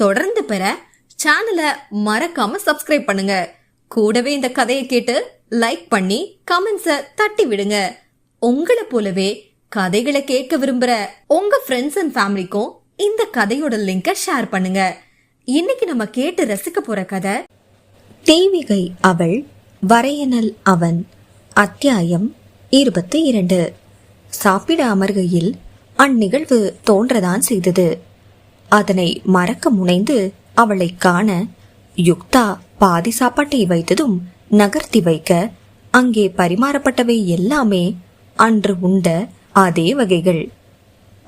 தொடர்ந்து பெற சேனலை மறக்காம சப்ஸ்கிரைப் பண்ணுங்க. கூடவே இந்த கதையை கேட்டு லைக் பண்ணி கமெண்ட்ஸை தட்டி விடுங்க. உங்களை போலவே கதைகளை கேட்க விரும்புற உங்க ஃப்ரெண்ட்ஸ் அண்ட் ஃபேமிலிக்கும் இந்த கதையோட லிங்கை ஷேர் பண்ணுங்க. இன்னைக்கு நம்ம கேட்டு ரசிக்க போற கதை தேவிகை அவள் வரையனல் அவன் அத்தியாயம் இருபத்தி இரண்டு. சாப்பிட அமர்கையில் அந்நிகழ்வு தோன்றதான் செய்தது. அதனை மறக்க முனைந்து அவளை காண யுக்தா பாதி சாப்பாட்டை வைத்ததும் நகர்த்தி வைக்க அங்கே பரிமாறப்பட்டவை எல்லாமே அன்று உண்ட அதே வகைகள்.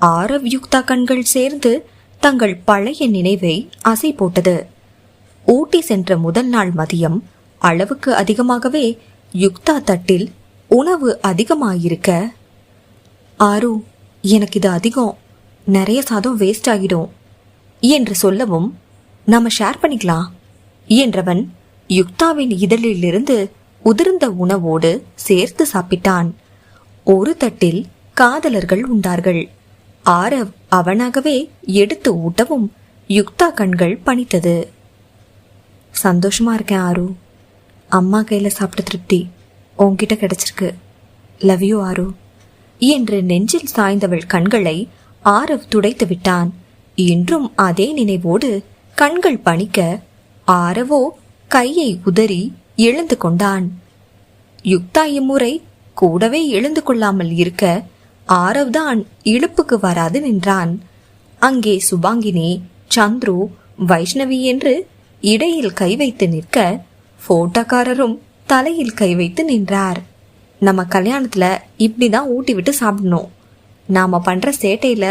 ஆரவ் யுக்தா கண்கள் சேர்ந்து தங்கள் பழைய நினைவை அசை போட்டது. ஊட்டி சென்ற முதல் நாள் மதியம் அளவுக்கு அதிகமாகவே யுக்தா தட்டில் உணவு அதிகமாயிருக்க ஆரு எனக்கு இது அதிகம். நிறைய சாதம் வேஸ்ட் ஆகிடும். என்று சொல்லவும் நாம ஷேர் பண்ணிக்கலாம் என்றவன் யுக்தாவின் இதழிலிருந்து உதிர்ந்த உணவோடு சேர்த்து சாப்பிட்டான். ஒரு தட்டில் காதலர்கள் உண்டார்கள். ஆரவ் அவனாகவே எடுத்து ஊட்டவும் யுக்தா கண்கள் பணித்தது. சந்தோஷமா இருக்கேன் ஆரு. அம்மா கையில சாப்பிட்ட திருப்தி உன்கிட்ட கிடைச்சிருக்கு. லவ் யூ ஆரு. என்று நெஞ்சில் சாய்ந்தவள் கண்களை ஆரவ் துடைத்து விட்டான். இன்றும் அதே நினைவோடு கண்கள் பணிக்க ஆரவோ கையை உதறி எழுந்து கொண்டான். யுக்தா இம்முறை கூடவே எழுந்து கொள்ளாமல் இருக்க ஆரவ்தான் இழுப்புக்கு வராது நின்றான். அங்கே சுபாங்கினி சந்துரு வைஷ்ணவி என்று இடையில் கை வைத்து நிற்க போட்டோக்காரரும் தலையில் கை வைத்து நின்றார். நம்ம கல்யாணத்துல இப்படிதான் ஊட்டி விட்டு சாப்பிடணும். நாம பண்ற சேட்டையில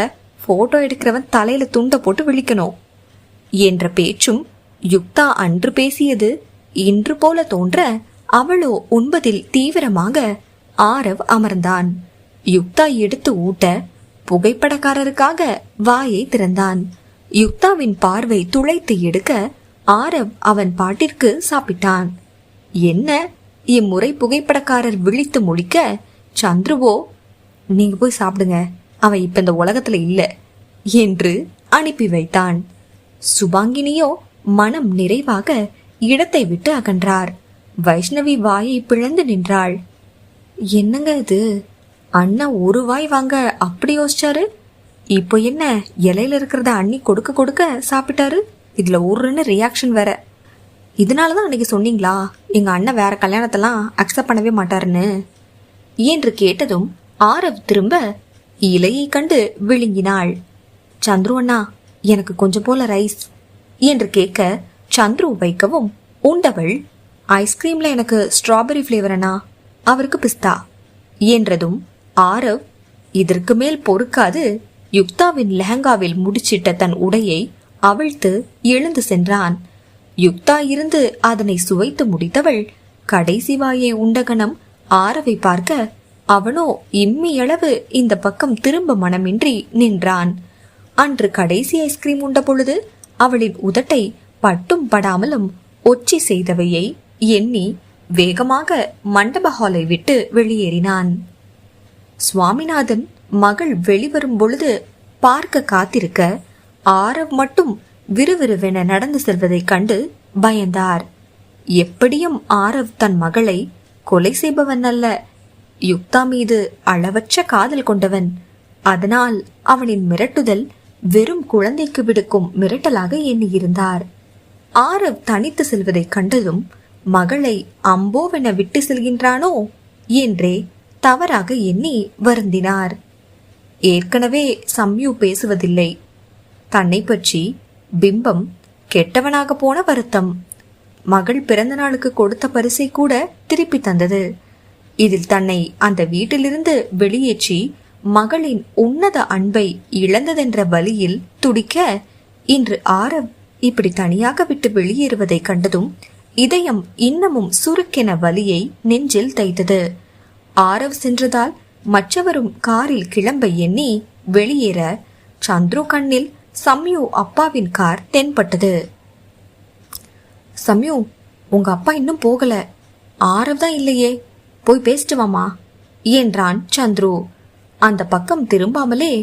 போட்டோ எடுக்கிறவன் தலையில துண்டை போட்டு விழிக்கணும் என்ற பேச்சும் யுக்தா அன்று பேசியது இன்று போல தோன்ற அவளோ உண்பதில் தீவிரமாக ஆரவ் அமர்ந்தான். யுக்தா எடுத்து ஊட்ட புகைப்படக்காரருக்காக வாயை திறந்தான். யுக்தாவின் பார்வை துளைத்து எடுக்க ஆரவ் அவன் பாட்டிற்கு சாப்பிட்டான். என்ன? இம்முறை புகைப்படக்காரர் விழித்து முடிக்க சந்துருவோ நீங்க போய் சாப்பிடுங்க. அவன் இப்ப இந்த உலகத்துல இல்ல என்று அனுப்பி வைத்தான். சுபாங்கினியோ மனம் நிறைவாக இடத்தை விட்டு அகன்றார். வைஷ்ணவி வாயை பிழந்து நின்றாள். என்னங்க இது? அண்ணா ஒரு வாய் வாங்க அப்படி யோசிச்சாரு? இப்போ என்ன இலையில இருக்கிறத அண்ணி கொடுக்க கொடுக்க சாப்பிட்டாரு? இதுல ஒருன்னு ரியாக்ஷன் வேற. இதனாலதான் அன்னைக்கு சொன்னீங்களா எங்க அண்ணன் வேற கல்யாணத்தெல்லாம் அக்செப்ட் பண்ணவே மாட்டாருன்னு? என்று கேட்டதும் ஆரவ் திரும்ப இலையை கண்டு விழுங்கினாள். சந்துரு அண்ணா எனக்கு கொஞ்சம் போல ரைஸ் என்று கேட்க சந்துரு வைக்கவும் உண்டவள் ஐஸ்கிரீம்ல எனக்கு ஸ்ட்ராபெரி ஃப்ளேவர் அண்ணா அவருக்கு பிஸ்தா என்றதும் ஆரவ் இதற்கு மேல் பொறுக்காது யுக்தாவின் லெஹங்காவில் முடிச்சிட்ட தன் உடையை அவிழ்த்து எழுந்து சென்றான். யுக்தா இருந்து அதனை சுவைத்து முடித்தவள் கடைசி வாயை உண்டகணம் ஆரவை பார்க்க அவனோ இம்மியளவு இந்த பக்கம் திரும்ப மனமின்றி நின்றான். அன்று கடைசி ஐஸ்கிரீம் உண்ட பொழுது அவளின் உதட்டை பட்டும் படாமலும் ஒச்சி செய்தவையை எண்ணி வேகமாக மண்டப ஹாலை விட்டு வெளியேறினான். சுவாமிநாதன் மகள் வெளிவரும் பொழுது பார்க்க காத்திருக்க ஆரவ் மட்டும் விறுவிறுவென நடந்து செல்வதைக் கண்டு பயந்தார். எப்படியும் ஆரவ் தன் மகளை கொலை செய்பவன் அல்ல யுக்தா மீது அளவற்ற காதல் கொண்டவன். அதனால் அவனின் மிரட்டுதல் வெறும் குழந்தைக்கு விடுக்கும் மிரட்டலாக எண்ணியிருந்தார். ஆரவ் தனித்து செல்வதைக் கண்டதும் மகளை அம்போவென விட்டு செல்கின்றானோ என்றே தவறாக எண்ணி வருந்தினார். ஏற்கனவே சம்யு பேசுவதில்லை. தன்னை பற்றி பிம்பம் கெட்டவனாக போன வருத்தம். மகள் பிறந்த நாளுக்கு கொடுத்த பரிசை கூட திருப்பி தந்தது. இதில் தன்னை அந்த வீட்டிலிருந்து வெளியேற்றி மகளின் உன்னத அன்பை இழந்ததென்ற வழியில் துடிக்க இன்று ஆரவ் இப்படி தனியாக விட்டு வெளியேறுவதை கண்டதும் இதயம் இன்னமும் சுருக்கென வலியை நெஞ்சில் தைத்தது. ஆரவ் சென்றதால் மற்றவரும் காரில் கிளம்ப எண்ணி வெளியேற சந்துரு கண்ணில் சம்யு அப்பாவின் கார் தென்பட்டது. சம்யு உங்க அப்பா இன்னும் போகல. ஆரவ் தான் இல்லையே. போய் பேசிட்டு வாமா என்றான் சந்துரு. அந்த பக்கம் திரும்பாமலே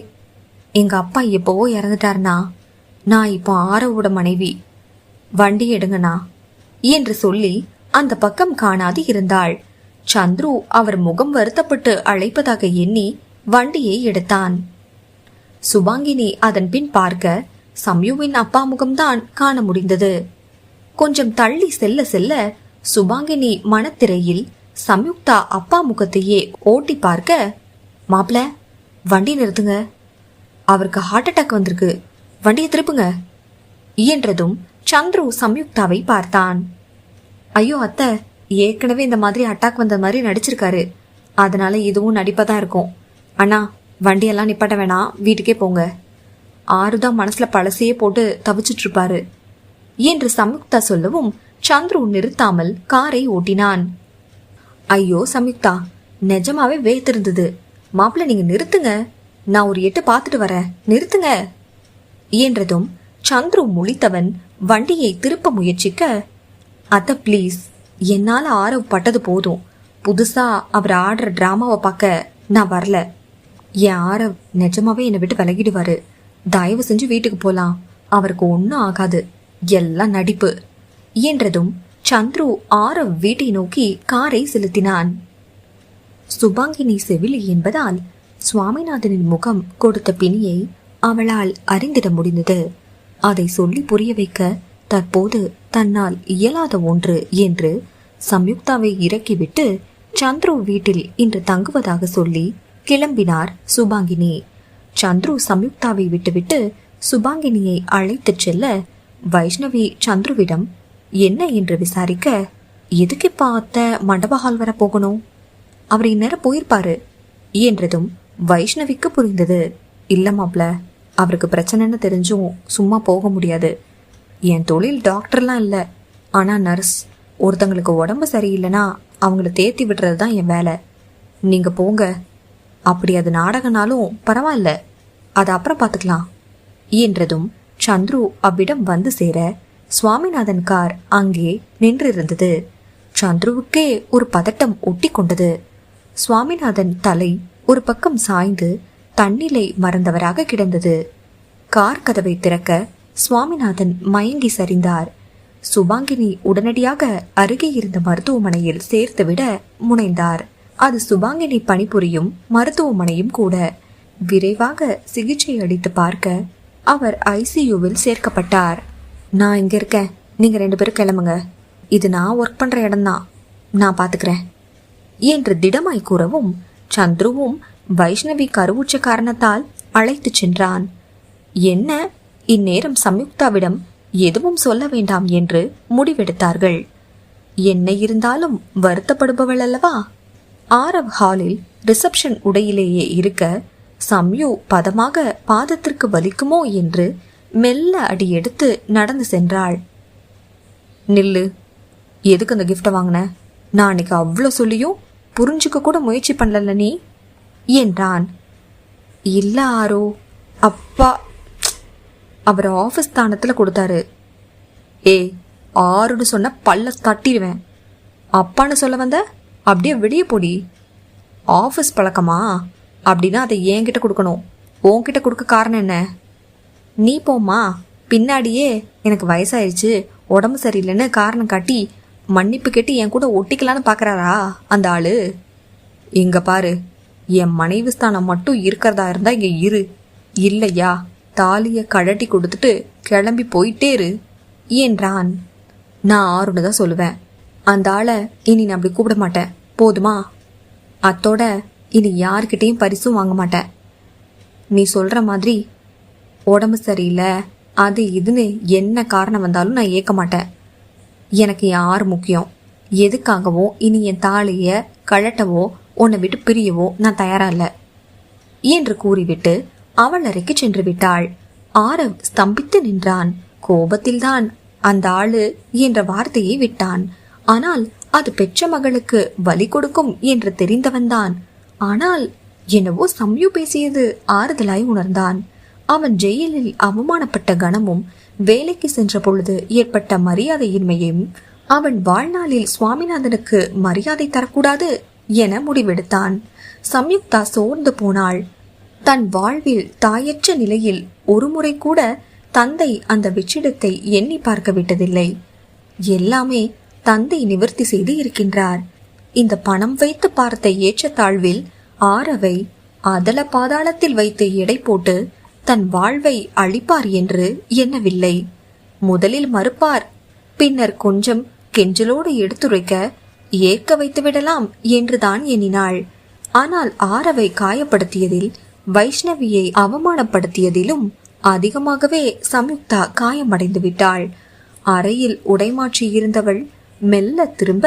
எங்க அப்பா எப்போவோ இறந்துட்டாருனா நான் இப்போ ஆரவோட மனைவி. வண்டி எடுங்கண்ணா என்று சொல்லி அந்த பக்கம் காணாது இருந்தாள். சந்துரு அவர் முகம் வருத்தப்பட்டு அழைப்பதாக எண்ணி வண்டியை எடுத்தான். சுபாங்கினி அதன் பின் பார்க்க சம்யுவின் அப்பா முகம்தான் காண முடிந்தது. கொஞ்சம் தள்ளி செல்ல செல்ல சுபாங்கினி மனத்திரையில் சம்யுக்தா அப்பா முகத்தையே ஓட்டி பார்க்க மாப்பிள வண்டி நிறுத்துங்க. அவருக்கு ஹார்ட் அட்டாக் வந்திருக்கு. வண்டியை திருப்புங்க. இயன்றதும் சந்துரு சம்யுக்தாவை பார்த்தான். ஐயோ அத்தை ஏற்கனவே இந்த மாதிரி அட்டாக் வந்த மாதிரி நடிச்சிருக்காரு. அதனால இதுவும் நடிப்பதான் இருக்கும். அண்ணா வண்டியெல்லாம் நிப்பாட்ட வேணாம். வீட்டுக்கே போங்க. ஆறுதான் மனசுல பழசையே போட்டு தவிச்சிட்டு இருப்பாரு என்று சம்யுக்தா சொல்லவும் சந்துரு நிறுத்தாமல் காரை ஓட்டினான். ஐயோ சம்யுக்தா நிஜமாவே வேத்திருந்தது மாப்பிள்ள நீங்க நிறுத்துங்க. நான் ஒரு எட்டு பார்த்துட்டு வரேன். நிறுத்துங்க. என்றதும் சந்துரு முழித்தவன் வண்டியை திருப்ப முயற்சிக்க அத்த ப்ளீஸ் என்னால் ஆரவ் பட்டது போதும். புதுசா அவர் ஆடுற டிராமாவை பார்க்க நான் வரல. என் ஆரவ் நிஜமாவே என்னை விட்டு விலகிடுவாரு. தயவு செஞ்சு வீட்டுக்கு போலாம். அவருக்கு ஒன்றும் ஆகாது. எல்லாம் நடிப்பு. என்றதும் சந்துரு ஆரவ் வீட்டை நோக்கி காரை செலுத்தினான். சுபாங்கினி செவிலி என்பதால் சுவாமிநாதனின் முகம் கொடுத்த பிணியை அவளால் அறிந்திட முடிந்தது. அதை சொல்லி புரிய வைக்க தற்போது தன்னால் இயலாத ஒன்று என்று சம்யுக்தாவை இறக்கிவிட்டு சந்துரு வீட்டில் இன்று தங்குவதாக சொல்லி கிளம்பினார் சுபாங்கினி. சந்துரு சம்யுக்தாவை விட்டுவிட்டு சுபாங்கினியை அழைத்துச் செல்ல வைஷ்ணவி சந்துருவிடம் என்ன என்று விசாரிக்க எதுக்கு பார்த்த மண்டப ஹால் வர போகணும்? அவர் இந்நேரம் போயிருப்பாரு என்றதும் வைஷ்ணவிக்கு புரிந்தது. இல்ல மாப்ள அவருக்கு பிரச்சனைன்னு தெரிஞ்சும் சும்மா போக முடியாது. என் தொழில் டாக்டர்லாம் இல்லை. ஆனா நர்ஸ் ஒருத்தங்களுக்கு உடம்பு சரியில்லைன்னா அவங்கள தேத்தி விடுறது தான் என் வேலை. நீங்க போங்க. அப்படி அது நாடகனாலும் பரவாயில்ல. அதை அப்புறம் பார்த்துக்கலாம் என்றதும் சந்துரு அவ்விடம் வந்து சேர சுவாமிநாதன் கார் அங்கே நின்றிருந்தது. சந்துருவுக்கே ஒரு பதட்டம் ஒட்டி கொண்டது. சுவாமிநாதன் தலை ஒரு பக்கம் சாய்ந்து தன்னிலை மறந்தவராக கிடந்தது. கார் கதவை திறக்க சுவாமிநாதன் மயங்கி சரிந்தார். சுபாங்கினி உடனடியாக அருகே இருந்த மருத்துவமனையில் சேர்த்துவிட முனைந்தார். அது சுபாங்கினி பணிபுரியும் மருத்துவமனையும் கூட. விரைவாக சிகிச்சை அளித்து பார்க்க அவர் ஐசியூவில் சேர்க்கப்பட்டார். நான் இங்கே இருக்கேன். நீங்கள் ரெண்டு பேரும் கிளம்புங்க. இது நான் ஒர்க் பண்ணுற இடம்தான். நான் பார்த்துக்கிறேன் என்று திடமாய் கூறவும் சந்துருவும் வைஷ்ணவி கருவுச்ச காரணத்தால் அழைத்துச் சென்றான். என்ன? இந்நேரம் சம்யுக்தாவிடம் எதுவும் சொல்ல வேண்டாம் என்று முடிவெடுத்தார்கள். என்ன இருந்தாலும் வருத்தப்படுபவள் அல்லவா? ஆரவ் ஹாலில் ரிசப்ஷன் உடையிலேயே இருக்க சம்யு பதமாக பாதத்திற்கு வலிக்குமோ என்று மெல்ல அடி எடுத்து நடந்து சென்றாள். நில்லு எதுக்கு அந்த கிஃப்டை வாங்கின? நான் அன்னைக்கு அவ்வளோ சொல்லியும் புரிஞ்சுக்க கூட முயற்சி பண்ணல நீ? என்றான். இல்ல ஆரோ அப்பா. அவர் ஆஃபீஸ் ஸ்தானத்தில் கொடுத்தாரு. ஏ ஆறுன்னு சொன்ன பல்ல தட்டிடுவேன் அப்பான்னு சொல்ல வந்த அப்படியே வெளியே போடி. ஆஃபீஸ் பழக்கமா? அப்படின்னா அதை என்கிட்ட கொடுக்கணும். உன்கிட்ட கொடுக்க காரணம் என்ன? நீ போம்மா. பின்னாடியே எனக்கு வயசாயிருச்சு. உடம்பு சரியில்லைன்னு காரணம் காட்டி மன்னிப்பு கேட்டு என் கூட ஒட்டிக்கலான்னு பார்க்குறாரா அந்த ஆள்? இங்க பாரு. என் மனைவி ஸ்தானம் மட்டும் இருக்கிறதா இருந்தா இங்க இரு. இல்லையா? தாலியை கழட்டி கொடுத்துட்டு கிளம்பி போயிட்டே இரு. என்றான் நான் ஆறுன்னு தான் சொல்லுவேன். அந்த ஆளை இனி நான் அப்படி கூப்பிட மாட்டேன். போதுமா? அத்தோட இனி யார்கிட்டேயும் பரிசும் வாங்க மாட்டேன். நீ சொல்ற மாதிரி உடம்பு சரியில்லை. அது இதுன்னு என்ன காரணம் வந்தாலும் நான் ஏற்க மாட்டேன். எனக்கு யார் முக்கியம்? எதுக்காகவோ இனி என் தாலியை கழட்டவோ உன்னை விட்டு பிரியவோ நான் தயாரா இல்லை. என்று கூறிவிட்டு அவள் அறைக்கு சென்று விட்டாள். ஆரவ் ஸ்தம்பித்து நின்றான். கோபத்தில்தான் அந்த ஆளு என்ற வார்த்தையை விட்டான். ஆனால் அது பெற்ற மகளுக்கு வலி கொடுக்கும் என்று தெரிந்தவன்தான். ஆனால் என்னவோ சம்யு பேசியது ஆறுதலாய் உணர்ந்தான். அவன் ஜெயிலில் அவமானப்பட்ட கணமும் வேலைக்கு சென்ற பொழுது ஏற்பட்ட மரியாதையின்மையும் அவன் வாழ்நாளில் சுவாமிநாதனுக்கு மரியாதை தரக்கூடாது என முடிவெடுத்தான். சம்யுக்தா சோர்ந்து போனாள். தன் வாழ்வில் தாயற்ற நிலையில் ஒருமுறை கூட தந்தை அந்த வெற்றிடத்தை எண்ணி பார்க்க விட்டதில்லை. எல்லாமே தந்தை நிவர்த்தி செய்து இருக்கின்றார். இந்த பணம் வைத்து பார்த்த ஏற்ற தாழ்வில் ஆரவை அதல பாதாளத்தில் வைத்து எடை போட்டு தன் வாழ்வை அழிப்பார் என்று எண்ணவில்லை. முதலில் மறுப்பார். பின்னர் கொஞ்சம் கெஞ்சலோடு எடுத்துரைக்க ஏற்க வைத்து விடலாம் என்றுதான் எண்ணினாள். ஆனால் ஆரவை காயப்படுத்தியதில் வைஷ்ணவியை அவமானப்படுத்தியதிலும் அதிகமாகவே சம்யுக்தா காயமடைந்து விட்டாள். அறையில் உடைமாற்றி இருந்தவள் மெல்ல திரும்ப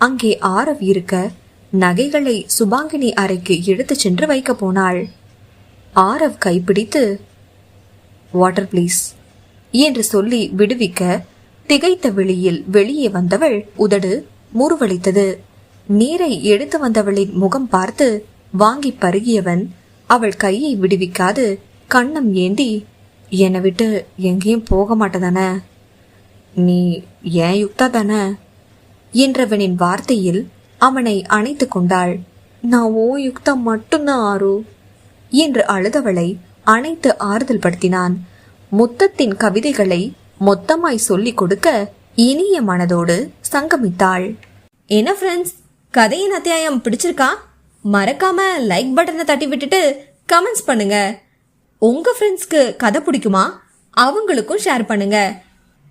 அங்கே ஆரவ் இருக்க நகைகளை சுபாங்கினி அறைக்கு எடுத்துச் சென்று வைக்கப் போனாள். ஆரவ் கைப்பிடித்து வாட்டர் ப்ளீஸ் என்று சொல்லி விடுவிக்க திகைத்த வெளியில் வெளியே வந்தவள் உதடு முறுவளித்தது. நீரை எடுத்து வந்தவளின் முகம் பார்த்து வாங்கி பருகியவன் அவள் கையை விடுவிக்காது கண்ணம் ஏந்தி என்னை விட்டு எங்கேயும் போக மாட்டதானே? நீ ஏன் யுக்தா தானே? என்றவனின் வார்த்தையில் அவனை அணைத்து கொண்டாள். நான் ஓ யுக்தா மட்டும்தான் ஆறு என்று அழுதவளை அணைத்து ஆறுதல் படுத்தினான். முத்தத்தின் கவிதைகளை மொத்தமாய் சொல்லிக் கொடுக்க இனிய மனதோடு சங்கமித்தாள். என்ன ஃப்ரெண்ட்ஸ் கதையின் அத்தியாயம் பிடிச்சிருக்கா? மறக்காம லைக் பட்டனை தட்டி விட்டுட்டு கமெண்ட்ஸ் பண்ணுங்க. உங்க ஃப்ரெண்ட்ஸ்க்கு கதை பிடிக்குமா? அவங்களுக்கும் ஷேர் பண்ணுங்க.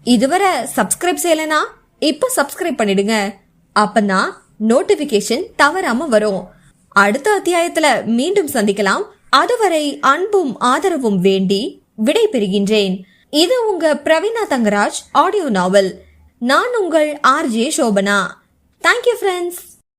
இதுவரை சப்ஸ்கிரைப் செய்யலைனா இப்போ சப்ஸ்கிரைப் பண்ணிடுங்க. அப்பதான் நோட்டிபிகேஷன் தவறாம வரும். அடுத்த அத்தியாயத்துல மீண்டும் சந்திக்கலாம். அதுவரை அன்பும் ஆதரவும் வேண்டி விடை பெறுகின்றேன் இது உங்க பிரவீனா தங்கராஜ் ஆடியோ நாவல். நான் உங்கள் ஆர்ஜே சோபனா. Thank you friends